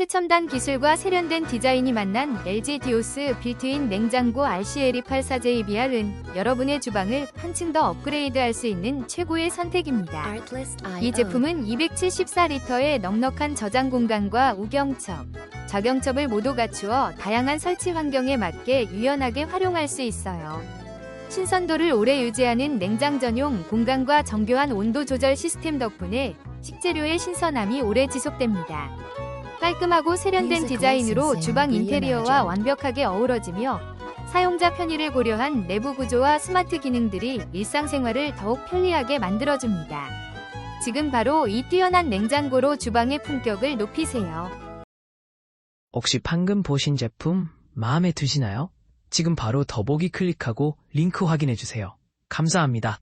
최첨단 기술과 세련된 디자인이 만난 LG 디오스 빌트인 냉장고 RCL2840JBR은 여러분의 주방을 한층 더 업그레이드할 수 있는 최고의 선택입니다. 이 제품은 274리터의 넉넉한 저장 공간과 우경첩, 저경첩을 모두 갖추어 다양한 설치 환경에 맞게 유연하게 활용할 수 있어요. 신선도를 오래 유지하는 냉장 전용 공간과 정교한 온도 조절 시스템 덕분에 식재료의 신선함이 오래 지속됩니다. 깔끔하고 세련된 디자인으로 주방 인테리어와 완벽하게 어우러지며 사용자 편의를 고려한 내부 구조와 스마트 기능들이 일상생활을 더욱 편리하게 만들어줍니다. 지금 바로 이 뛰어난 냉장고로 주방의 품격을 높이세요. 혹시 방금 보신 제품 마음에 드시나요? 지금 바로 더보기 클릭하고 링크 확인해주세요. 감사합니다.